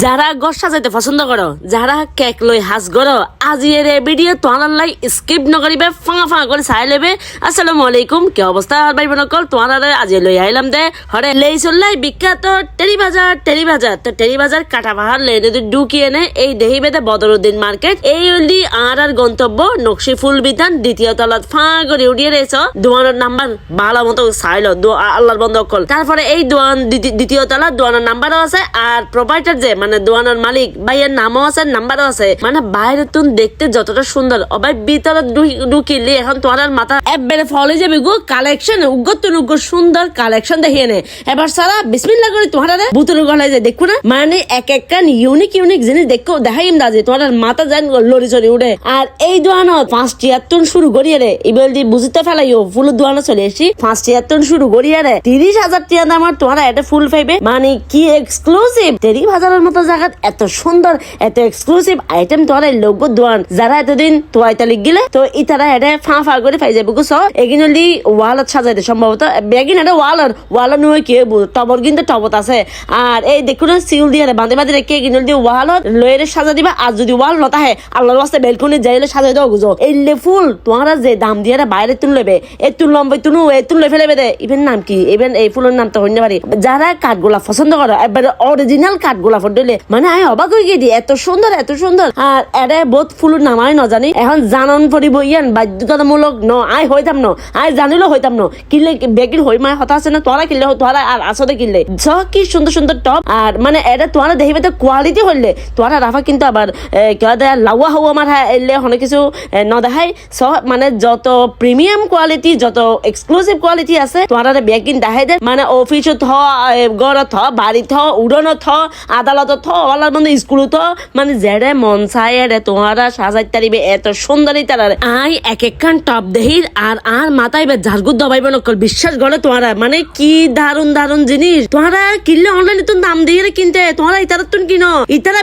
যারা গছ সাজাইতে পছন্দ করো, যারা কেক লই হাজ করো, আজি এর ভিডিও তোমার লাই স্কিপ নকরিবে ফাঁকা ফাঁকা করে চাই লেবে আসসালামু আলাইকুম, কি অবস্থা আর ভাই বোনকল? তোমার আজি লই আইলাম দে। হরে লেই চললাই বিখ্যাত টেরি বাজার টেরি বাজার তো টেরি বাজার কাটা পাহাড় লেনে ঢুকিয়ে নে এই দেহি বেদে বদরুদ্দিন মার্কেট এই হলি আর আর গন্তব্য, নকশি ফুল বিধান দ্বিতীয় তলাত ফাঁ করে উঠিয়ে রয়েছ দোয়ানোর নাম্বার ভালো মতো চাইল আল্লাহর বন্ধ কল তারপরে এই দোয়ান দ্বিতীয় তলা দোয়ানোর নাম্বারও আছে আর প্রোভাইডার যে মানে দোয়ানোর মালিক, ভাইয়ের নামও আছে, নাম্বারও আছে। মানে বাইরে তুমি দেখতে যতটা সুন্দর। অবাই ভিতরে ঢুকি- ঢুকিলে এখন তোমার মাথা একবারে ফলে যাবে গো। কালেকশন উগ্র তুন উগ্র সুন্দর কালেকশন দেখিয়ে নে। এবার সারা বিসমিল্লা করে তোমার বুতুর গলায় যে দেখো না। মানে এক এক কান ইউনিক ইউনিক জিনিস দেখো, দেখাই দাজে তোমার মাথা যান লড়ি চড়ি উঠে। আর এই দোয়ানত পাঁচ টিয়াত্তর শুরু করিয়ে রে এবার যে বুঝতে ফেলাইও ফুল দোয়ানো চলে এসি পাঁচ টিয়াত্তর শুরু করিয়ে রে তিরিশ হাজার টিয়া দামার তোমার এটা ফুল পাইবে। মানে কি এক্সক্লুসিভ তেরি বাজারের মতো জায়গা এত সুন্দর, এত এক্সক্লুসিভ আইটেম এই লোক দোয়ান। যারা এতদিন তোয়াইতা লিখ গেলে, তো ইতারা এটা ফা ফা করে পাই যাবে বুঝছ এগিন হলি ওয়ালত সাজাইতে সম্ভবত। বেগিন এটা ওয়ালর ওয়ালর নয় কি টবর কিন্তু টবত আছে। আর এই দেখুন সিউল দিয়ে বাঁধে বাঁধে রেখে এগিন হলি ওয়ালত লয়ের সাজা দিবা। আর যদি ওয়াল নতা হে, আল্লাহর রাস্তায় বেলকুনি যাইলে সাজাই দাও গুজো এই ফুল তোমারা যে দাম দিয়ে বাইরে তুল লেবে এ তুল লম্বই তুনু, এ তুল লে ফেলেবে দে। ইভেন নাম কি? ইভেন এই ফুলের নাম তো হইতে পারি। যারা কাঠগোলা পছন্দ করো, একবারে অরিজিনাল কাঠগোলা ফুটলে মানে আমি অবাক হয়ে গিয়ে এত সুন্দর এত সুন্দর। আর এরে বহুত ফুলের নাম আমি নজানি। এখন জানন পরিব ইয়ান বাধ্যতামূলক ন আই হইতাম ন আই জানিলেও হইতাম ন। কিনলে বেগিন হই মায় হতা আছে না? তোরা কিনলে তোরা আর আসতে কিনলে স কি সুন্দর সুন্দর টপ। আর মানে এটা তোরা দেখিবে তো কোয়ালিটি হইলে তোরা রাফা কিন্তু আবার কিবা দেয় লাউয়া হাওয়া আমার হ্যাঁ এলে অনেক কিছু এ, নদেখাই। স মানে যত প্রিমিয়াম কোয়ালিটি যত এক্সক্লুসিভ কোয়ালিটি আছে তোরা বেগিন দেখাই দে। মানে অফিসত থ ঘৰত থ বাড়িত থ উড়নত থ থ ওলার থ। মানে জেডে মন চাই এরে সাজাই তারিবে এত সুন্দরী তারারে আই এক একখান টপ দেহির, আর আর মাথায় বে ঝাড়গুদ দবাইবে নকল বিশ্বাস করে তোহারা। মানে কি দারুণ দারুণ জিনিস। কিনলে অনলাইনে তো দাম দিয়ে কিনতে ইতারা তুন কিনো। ইতারা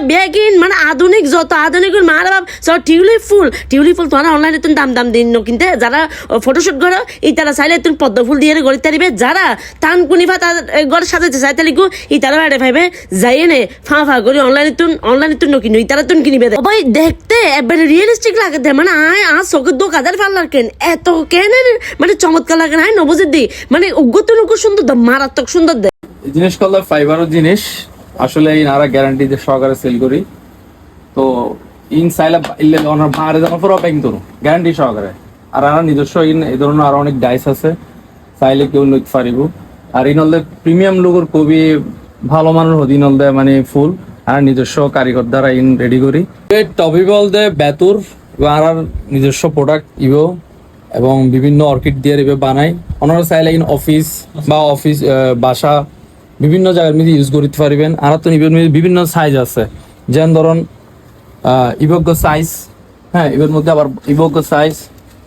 মানে আধুনিক যত, আধুনিক মার বাপ, সব টিউলিপ ফুল। টিউলিপ ফুল তোহারা অনলাইনে তুন দাম দাম দিন কিনতে। যারা ফটোশুট করো, ইতারা চাইলে তুন পদ্ম ফুল দিয়ে গড়ি তারিবে যারা টান কুনিফা তার ঘর সাজাইতে চাইতে লিখু ইতারা ভাইবে। যাইয়ে নে ফা ফা করি অনলাইনে তুন অনলাইনে তুন নকিনো, ইতারা তুন কিনিবে। ভাই দেখতে রিয়েলিস্টিক লাগে দে মানে আয় আ চোখের দো কাদার ভালো লাগেন। এত কেন মানে চমৎকার লাগে না দি মানে উগ্র তুন উগ্র সুন্দর দে, মারাত্মক সুন্দর দে। জিনিস করলে ফাইবারও জিনিস, আসলে এই নারা গ্যারান্টি দিয়ে সহকারে সেল করি। তো ইন চাইলে ইলে ওনার বাহারে যাওয়ার পর করুন গ্যারান্টি সহকারে। আর আমার নিজস্ব ইন, এই ধরনের আরও অনেক ডাইস আছে, চাইলে কেউ লইতে পারিব। আর ইনলদে প্রিমিয়াম লোকের খুবই ভালো মানের হদি দেয় মানে ফুল, আর নিজস্ব কারিগর দ্বারা ইন রেডি করি। টবিবল দে, বেতুর, আর নিজস্ব প্রোডাক্ট ইবো, এবং বিভিন্ন অর্কিড দিয়ে রেবে বানাই। ওনারা চাইলে ইন অফিস বা অফিস বাসা, বিভিন্ন জায়গার মধ্যে ইউজ করতে পারবেন। আর তো বিভিন্ন সাইজ আছে। যেমন ধরুন ইভোগ্য সাইজ হ্যাঁ এর মধ্যে আবার ইভোগ্য সাইজ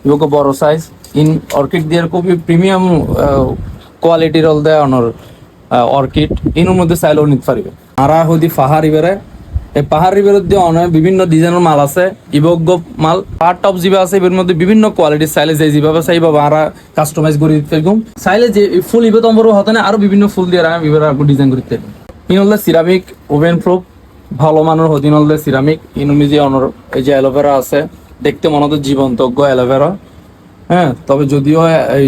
ইভোগ্য বড় সাইজ ইন অর্কিড দিয়ে খুবই প্রিমিয়াম কোয়ালিটির হল দেয় অনর অর্কিড ইনের মধ্যে চাইলেও নিতে পারবে। আরা হদি পাহাড় ইবেরে এই পাহাড় রিভারের দিয়ে অনেক বিভিন্ন ডিজাইনের মাল আছে ইভোগ্য মাল। পার টপ জিবা আছে, এর মধ্যে বিভিন্ন কোয়ালিটির চাইলে যে যেভাবে চাইবা আরা কাস্টমাইজ করে দিতে পারব। চাইলে যে ফুল ইবে তোমার হতে না, আরও বিভিন্ন ফুল দিয়ে আমি ইবে ডিজাইন করতে ইন হলে সিরামিক ওভেন প্রুফ ভালো মানের হদিন হলে সিরামিক ইনুমি যে অনর এই যে অ্যালোভেরা আছে, দেখতে মনে হতো জীবন্তজ্ঞ অ্যালোভেরা হ্যাঁ তবে যদিও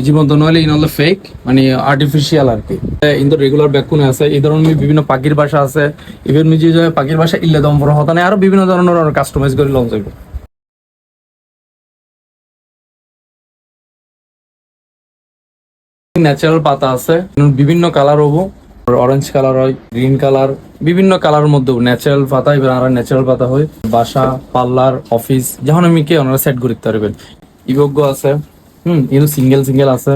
জীবন্ত নইলে ইন হলো ফেক মানে আর্টিফিশিয়াল আর কি। ইন্দো রেগুলার ব্যাকুনে আছে। এই ধরনের বিভিন্ন পাখির বাসা আছে। ইভেন মিজি পাখির বাসা ইল্লে দম পর হতা আরও বিভিন্ন ধরনের কাস্টমাইজ করে লঞ্চ হইব। ন্যাচারাল পাতা আছে। বিভিন্ন কালার হব। অরেঞ্জ কালার হয় গ্রিন কালার বিভিন্ন কালার মধ্যে ন্যাচারাল পাতা, এবার আর ন্যাচারাল পাতা হয়। বাসা পার্লার অফিস যখন আমি কে, ওনারা সেট করতে পারবেন। ইভোগ্য আছে। হুম, ইনু সিঙ্গেল সিঙ্গেল আছে।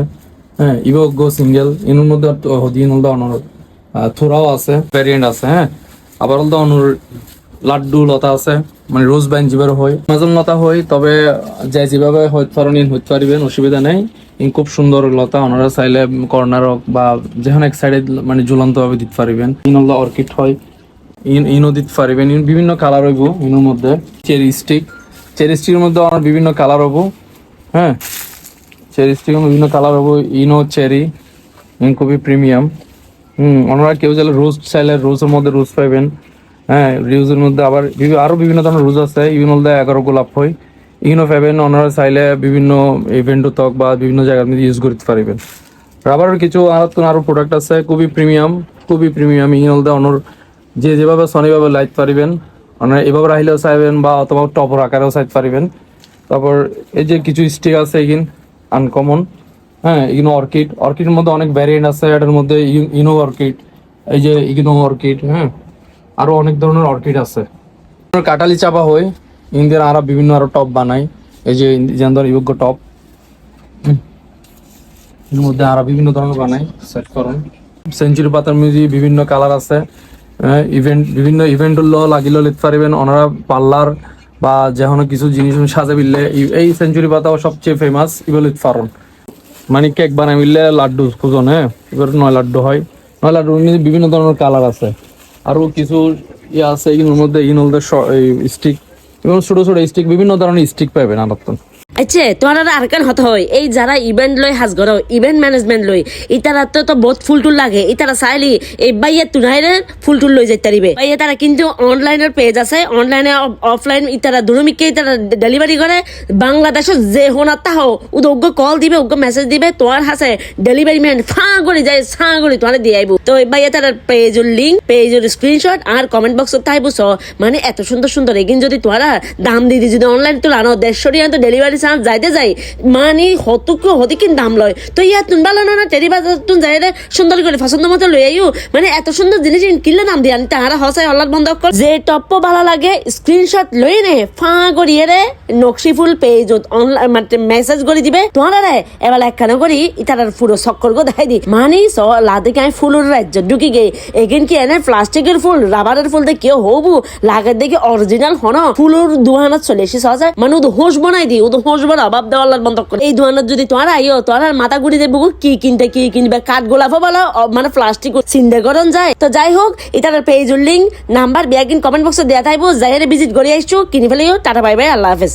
হ্যাঁ ইভোগ্য সিঙ্গেল ইনুর মধ্যে হদিন হলদা অনর। থোরাও আছে ভ্যারিয়েন্ট আছে হ্যাঁ। আবার হলদা অনুর লাড্ডু, লতা আছে মানে রোজ বাইন যেভাবে হয়। মাজন লতা হয়, তবে যে যেভাবে হইতে পারেন হইতে পারবেন অসুবিধা নেই। খুব সুন্দর লতা ওনারা চাইলে কর্নার হোক বা যেখানে এক সাইডে মানে ঝুলন্ত ভাবে দিতে পারবেন। ইন হলদা অর্কিড হয়। ইন ইনও দিতে পারবেন। ইন বিভিন্ন কালার হইব ইনোর মধ্যে। চেরি স্টিক চেরি স্টিকের মধ্যে আমার বিভিন্ন কালার হব হ্যাঁ। চেরি বিভিন্ন কালার হব। ইনো চেরি খুবই প্রিমিয়াম। হুম ওনারা কেউ চাইলে রোজ চাইলে রোজের মধ্যে রোজ পাইবেন। হ্যাঁ রিউজের মধ্যে আবার বিভি- আরও বিভিন্ন ধরনের রুজ আছে। ইউন মধ্যে এগারো গোলাপ হয়। ইউনো ফেভেন ওনারা চাইলে বিভিন্ন ইভেন্টও তক বা বিভিন্ন জায়গার মধ্যে ইউজ করতে পারবেন। রাবারের কিছু আর আরও প্রোডাক্ট আছে, খুবই প্রিমিয়াম খুবই প্রিমিয়াম। ইন মধ্যে অনর যে যেভাবে সনিভাবে লাইট পারিবেন ওনারা এভাবে রাখলেও চাইবেন বা অথবা টপর আকারেও চাইতে পারিবেন। তারপর এই যে কিছু স্টিক আছে এগিন আনকমন হ্যাঁ এগুলো অর্কিড অর্কিডের মধ্যে অনেক ভ্যারিয়েন্ট আছে, এটার মধ্যে ইনো অর্কিড এই যে ইগনো অর্কিড হ্যাঁ আরও অনেক ধরনের অর্কিড আছে। কাটালি চাপা হয় ইন্ডিয়ার আরও বিভিন্ন আরও টপ বানাই। এই যে জেন্দার যোগ্য টপ এর মধ্যে আরও বিভিন্ন ধরনের বানাই সেট করুন। সেঞ্চুরি পাতার মিউজি বিভিন্ন কালার আছে। ইভেন্ট বিভিন্ন ইভেন্ট লাগিলেও লিখতে পারবেন ওনারা পার্লার বা যেকোনো কিছু জিনিস সাজা বিললে এই সেঞ্চুরি পাতাও সবচেয়ে ফেমাস ইবলিত ফারন মানে কেক বানাই মিললে লাড্ডু খুঁজন হ্যাঁ? এবার নয় লাড্ডু হয়। নয় লাড্ডু বিভিন্ন ধরনের কালার আছে। আরও কিছু ইয়ে আছে, এগুলোর মধ্যে এগুলোর স্টিক এবং ছোটো ছোট স্টিক বিভিন্ন ধরনের স্টিক পাবেন আনাত্তন আচ্ছা তোমার আর হতে হয়। এই যারা ইভেন্ট লই হাজ ঘর ইভেন্ট ম্যানেজমেন্ট লই ইতারা তো তো বহুত ফুল টুল লাগে ইতারা চাইলি এই বাইয়ে তুনাইরে ফুল টুল লই যাইতে পারিবে বাইয়ে তারা কিন্তু অনলাইনের পেজ আছে। অনলাইনে অফলাইন ইতারা দুরমিকে ইতারা ডেলিভারি করে বাংলাদেশে যে হোনার তাহ উদ উগ্র কল দিবে উগ্র মেসেজ দিবে তোমার হাসে ডেলিভারি ম্যান ফাঁ করে যায় সাঁ করে তোমার দিয়ে আইব তো বাইয়ে তারা পেজের লিঙ্ক পেজের স্ক্রিনশট আর কমেন্ট বক্সত তাই বুঝছ মানে এত সুন্দর সুন্দর এগিন যদি তোরা দাম দিয়ে যদি অনলাইন তুলে আনো দেড়শো টাকা তো ডেলিভারি চার্জ যাইতে যাই মানে হতুক হতিকিন দাম লয়। তো ইয়া তুন ভালো না টেরি বাজার তুন যাই সুন্দর করে পছন্দ মতো লই আইও। মানে এত সুন্দর জিনিস কিনলে দাম দিয়ে আনি তাহারা হসাই হল্লার বন্ধ কর যে টপ্প ভালো লাগে স্ক্রিনশট লই নে, ফাঁ করিয়ে রে নকশি ফুল পেজ অনলাইন মানে মেসেজ করে দিবে। তোমারা রে এবার একখানা করি ইতারার পুরো চক্কর গো দেখাই দি। মানে স লাদে কাই ফুলের রাজ্য ঢুকি গে এগেন কি এনে প্লাস্টিকের ফুল রাবারের ফুল দিয়ে কেউ হবু? লাগার দেখে অরিজিনাল হন। ফুলের দুহানাত চলে এসে সহজে মানে ও তো হোস বানাই দি ও তো হোস বানা অভাব দেওয়ার বন্ধ করে। এই দুহানাত যদি তোমার আইও তোমার মাথা ঘুরি দেবো কি কিনতে, কি কিনবে। কাঠ গোলাপ বলো মানে প্লাস্টিক চিন্তা করন যায়। তো যাই হোক, এটার পেজের লিঙ্ক নাম্বার বিয়াকিন কমেন্ট বক্সে দেওয়া থাকব যাই ভিজিট করে আসছো কিনে ফেলিও। টাটা, বাই বাই, আল্লাহ হাফেজ।